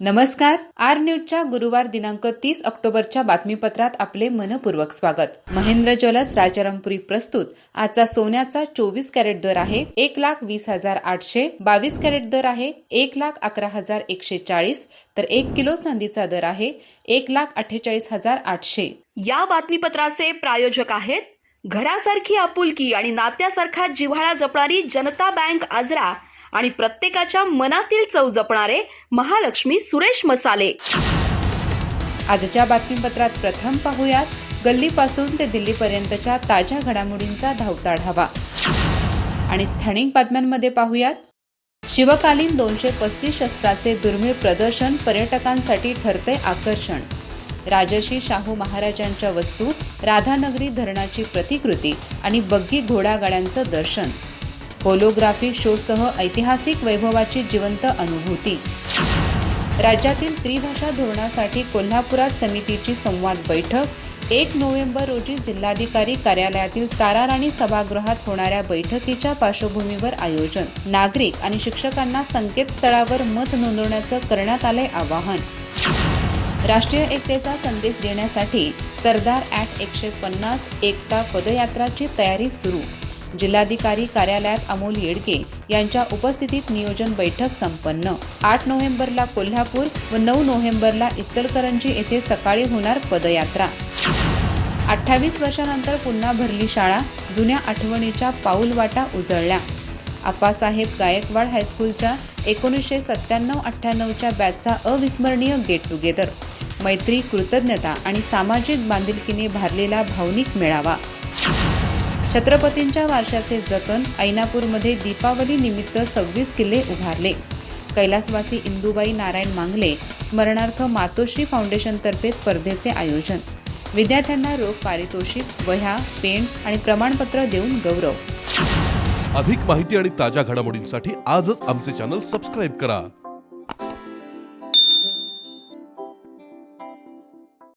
नमस्कार. आर न्यूजच्या गुरुवार दिनांक तीस ऑक्टोबरच्या बातमीपत्रात आपले मनपूर्वक स्वागत. महेंद्र ज्वेलर्स राजारामपुरी प्रस्तुत. आजचा सोन्याचा चोवीस कॅरेट दर आहे एक लाख वीस हजार आठशे बावीस कॅरेट दर आहे एक लाख अकरा हजार एकशे चाळीस तर एक किलो चांदीचा दर आहे एक लाख अठ्ठेचाळीस हजार आठशे. या बातमीपत्राचे प्रायोजक आहेत. घरासारखी आपुलकी आणि नात्यासारखा जिव्हाळा जपणारी जनता बँक आजरा आणि प्रत्येकाच्या मनातील चव जपणारे महालक्ष्मी सुरेश मसाले. आजच्या बातमीपत्रात प्रथम पाहूयात गल्लीपासून ते दिल्लीपर्यंतच्या ताज्या घडामोडींचा धावता आढावा आणि स्थानिक बातम्यांमध्ये पाहूयात शिवकालीन दोनशे पस्तीस शस्त्राचे दुर्मिळ प्रदर्शन पर्यटकांसाठी ठरते आकर्षण. राजर्षी शाहू महाराजांच्या वस्तू राधानगरी धरणाची प्रतिकृती आणि बग्गी घोडागाड्यांचं दर्शन. होलोग्राफी शोसह ऐतिहासिक वैभवाची जिवंत अनुभूती. राज्यातील त्रिभाषा धोरणासाठी कोल्हापुरात समितीची संवाद बैठक. एक नोव्हेंबर रोजी जिल्हाधिकारी कार्यालयातील ताराराणी सभागृहात होणाऱ्या बैठकीच्या पार्श्वभूमीवर आयोजन. नागरिक आणि शिक्षकांना संकेतस्थळावर मत नोंदवण्याचं करण्यात आलंय आवाहन. राष्ट्रीय एकतेचा संदेश देण्यासाठी सरदार ॲट एकशे पन्नास एकता पदयात्राची तयारी सुरू. जिल्हाधिकारी कार्यालयात अमोल येडके यांच्या उपस्थितीत नियोजन बैठक संपन्न. आठ नोव्हेंबरला कोल्हापूर व नऊ नोव्हेंबरला इचलकरंजी येथे सकाळी होणार पदयात्रा. अठ्ठावीस वर्षानंतर पुन्हा भरली शाळा जुन्या आठवणीच्या पाऊलवाटा उजळल्या. आप्पासाहेब गायकवाड हायस्कूलच्या एकोणीसशे सत्त्याण्णव अठ्ठ्याण्णवच्या बॅचचा अविस्मरणीय गेट टुगेदर मैत्री कृतज्ञता आणि सामाजिक बांधिलकीने भारलेला भावनिक मेळावा. छत्रपतींच्या वारशाचे जतन ऐनापूरमध्ये दीपावली निमित्त सव्वीस किल्ले उभारले. कैलासवासी इंदुबाई नारायण मांगले स्मरणार्थ मातोश्री फाउंडेशनतर्फे स्पर्धेचे आयोजन. विद्यार्थ्यांना रोख पारितोषिक वह्या पेन आणि प्रमाणपत्र देऊन गौरव. अधिक माहिती आणि ताज्या घडामोडींसाठी आजच आमचे चॅनल सबस्क्राईब करा.